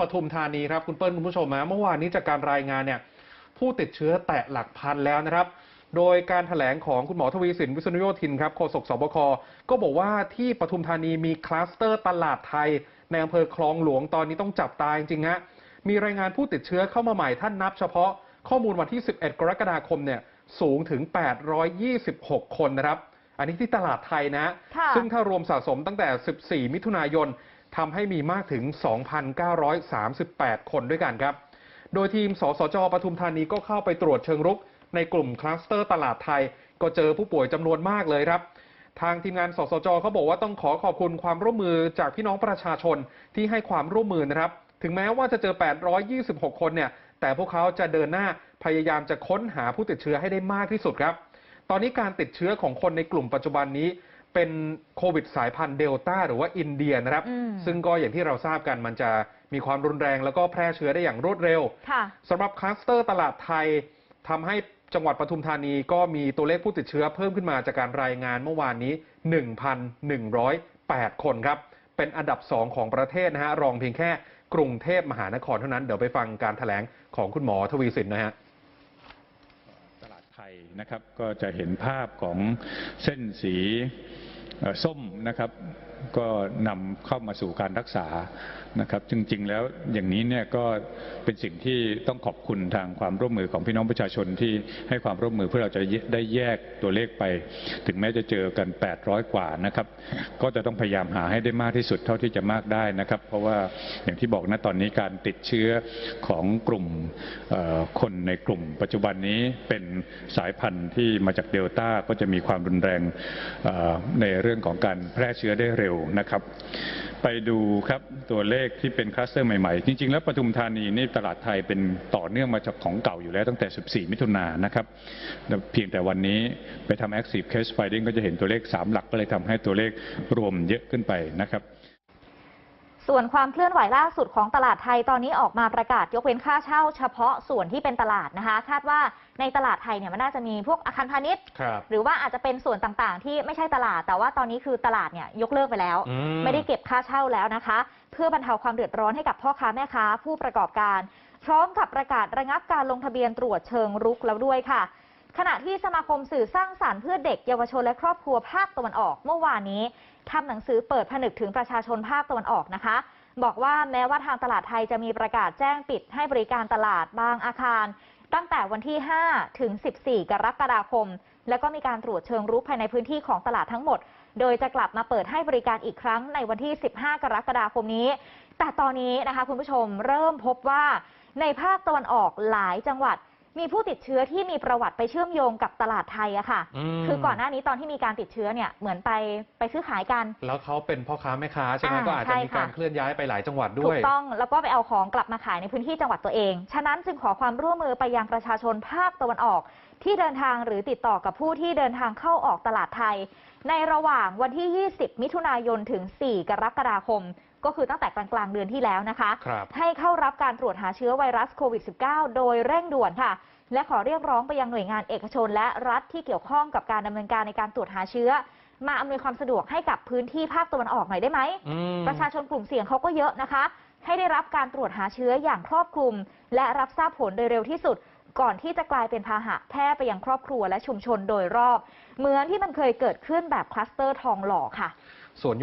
ปทุมธานีครับคุณเปิ้ลคุณผู้ชมฮะเมื่อวานนี้จากการรายงานเนี่ยผู้ติดเชื้อแตะหลักพันแล้วนะครับ โดยการถแถลงของคุณหมอทวีสินวิษณุโยธินครับโฆษกสบคก็บอกว่าที่ปทุมธานีมีคลัสเตอร์ตลาดไทยในอำเภอคลองหลวงตอนนี้ต้องจับตาจริงๆฮะมีรายงานผู้ติดเชื้อเข้ามาใหม่ท่านนับเฉพาะข้อมูลวันที่ 11 กรกฎาคมเนี่ยสูงถึง 826 คนนะครับ อันนี้ที่ตลาดไทยนะค่ะซึ่งถ้ารวมสะสมตั้งแต่ 14 มิถุนายน ทำให้มีมากถึง 2,938 คนด้วยกันครับ โดยทีมสสจปทุมธานีก็เข้าไปตรวจเชิงรุก ในกลุ่มคลัสเตอร์ตลาดไทย ก็เจอผู้ป่วยจำนวนมากเลยครับ ทางทีมงานสสจเขาบอกว่าต้องขอขอบคุณความร่วมมือจากพี่น้องประชาชนที่ให้ความร่วมมือนะครับ ถึงแม้ว่าจะเจอ 826 คนเนี่ย แต่พวกเขาจะเดินหน้าพยายามจะค้นหาผู้ติดเชื้อให้ได้มากที่สุดครับ ตอนนี้การติดเชื้อของคนในกลุ่มปัจจุบันนี้ เป็นโควิดสายพันธุ์เดลต้าหรือว่าอินเดียนะครับอืมซึ่งก็อย่างที่เราทราบกันมันจะมีความรุนแรงแล้วก็แพร่เชื้อได้อย่างรวดเร็วค่ะสำหรับคลัสเตอร์ตลาดไทยทำให้จังหวัดปทุมธานีก็มีตัวเลขผู้ติดเชื้อเพิ่มขึ้นมาจากการรายงานเมื่อวานนี้ 1,108 คนครับ เป็นอันดับ 2 ของประเทศนะฮะรองเพียงแค่กรุงเทพมหานครเท่านั้น เดี๋ยวไปฟังการถแถลงของคุณหมอทวีสินนะฮะตลาดไท ยนะครับก็จะเห็นภาพของเส้นสีส้มนะครับก็นำเข้ามาสู่การรักษานะครับ จริง ๆ แล้วอย่างนี้เนี่ยก็เป็นสิ่งที่ต้องขอบคุณทางความร่วมมือของพี่น้องประชาชนที่ให้ความร่วมมือเพื่อเราจะได้แยกตัวเลขไป ถึงแม้จะเจอกัน 800 กว่านะครับ ก็จะต้องพยายามหาให้ได้มากที่สุดเท่าที่จะมากได้นะครับ เพราะว่าอย่างที่บอกนะตอนนี้การติดเชื้อของกลุ่มคนในกลุ่ม ปัจจุบันนี้เป็นสายพันธุ์ที่มาจากเดลต้าก็จะมีความรุนแรงในเรื่องของการแพร่เชื้อได้เร็วนะครับ ไปดูครับตัวเลขที่เป็นคลัสเตอร์ใหม่ๆ จริง ๆ แล้วปทุมธานีนี่ตลาดไทยเป็นต่อเนื่องมาจากของเก่าอยู่แล้วตั้งแต่ 14 มิถุนายนนะครับ เพียงแต่วันนี้ไปทำ active case finding ก็จะเห็นตัวเลข 3 หลักก็เลยทำให้ตัวเลขรวมเยอะขึ้นไปนะครับ ส่วนความเคลื่อนไหวล่าสุดของตลาดไทยตอนนี้ออกมาประกาศยกเว้นค่าเช่า เฉพาะส่วนที่เป็นตลาดนะคะ คาดว่าในตลาดไทยเนี่ยมันน่าจะมีพวกอาคารพาณิชย์ ครับ หรือว่าอาจจะเป็นส่วนต่างๆ ที่ไม่ใช่ตลาด แต่ว่าตอนนี้คือตลาดเนี่ยยกเลิกไปแล้ว อืม ไม่ได้เก็บค่าเช่าแล้วนะคะ เพื่อบรรเทาความเดือดร้อนให้กับพ่อค้าแม่ค้าผู้ประกอบการ พร้อมกับประกาศระงับการลงทะเบียนตรวจเชิงรุกแล้วด้วยค่ะ ขณะที่สมาคมสื่อสร้างสารรค์เพื่อเด็กเยาวชนและครอบครัวภาคตะวันออก เมื่อวานนี้ทำหนังสือเปิดผนึกถึงประชาชนภาคตะวันออกนะคะ บอกว่าแม้ว่าทางตลาดไทยจะมีประกาศแจ้งปิดให้บริการตลาดบางอาคาร ตั้งแต่วันที่ 5 ถึง 14 กรกฎาคม แล้วก็มีการตรวจเชิงรุกภายในพื้นที่ของตลาดทั้งหมด โดยจะกลับมาเปิดให้บริการอีกครั้งในวันที่ 15 กรกฎาคมนี้ แต่ตอนนี้นะคะคุณผู้ชมเริ่มพบว่าในภาคตะวันออกหลายจังหวัด มีผู้ติดเชื้อที่มีประวัติไปเชื่อมโยงกับตลาดไทยอะค่ะ อืม คือก่อนหน้านี้ตอนที่มีการติดเชื้อเนี่ยเหมือนไปไปซื้อขายกัน แล้วเขาเป็นพ่อค้าแม่ค้าใช่ไหมอ่าก็อาจจะใช่มีการค่ะเคลื่อนย้ายไปหลายจังหวัดด้ถูวย กต้องแล้วก็ไปเอาของกลับมาขายในพื้นที่จังหวัดตัวเอง ฉะนั้นจึงขอความร่วมมือไปยังประชาชนภาคตะวันออกที่เดินทางหรือติดต่อกับผู้ที่เดินทางเข้าออกตลาดไทย ในระหว่างวันที่ 20 มิถุนายนถึง 4 กรกฎาคม ก็คือตั้งแต่กลางๆเดือนที่แล้วนะคะครับให้เข้ารับการตรวจหาเชื้อไวรัสโควิด -19 โดยเร่งด่วนค่ะ และขอเรียกร้องไปยังหน่วยงานเอกชน และรัฐที่เกี่ยวข้องกับการดำเนินการในการตรวจหาเชื้อมาอำนวยความสะดวกให้กับพื้นที่ภาคตะวันออกหน่อยได้ไหมอืมประชาชนกลุ่มเสี่ยงเขาก็เยอะนะคะ ให้ได้รับการตรวจหาเชื้ออย่างครอบคลุม และรับทราบผลโดยเร็วที่สุด ก่อนที่จะกลายเป็นพาหะแพร่ไปยังครอบครัวและชุมชนโดยรอบ เหมือนที่มันเคยเกิดขึ้นแบบคลัสเตอร์ทองหล่อค่ะส่วน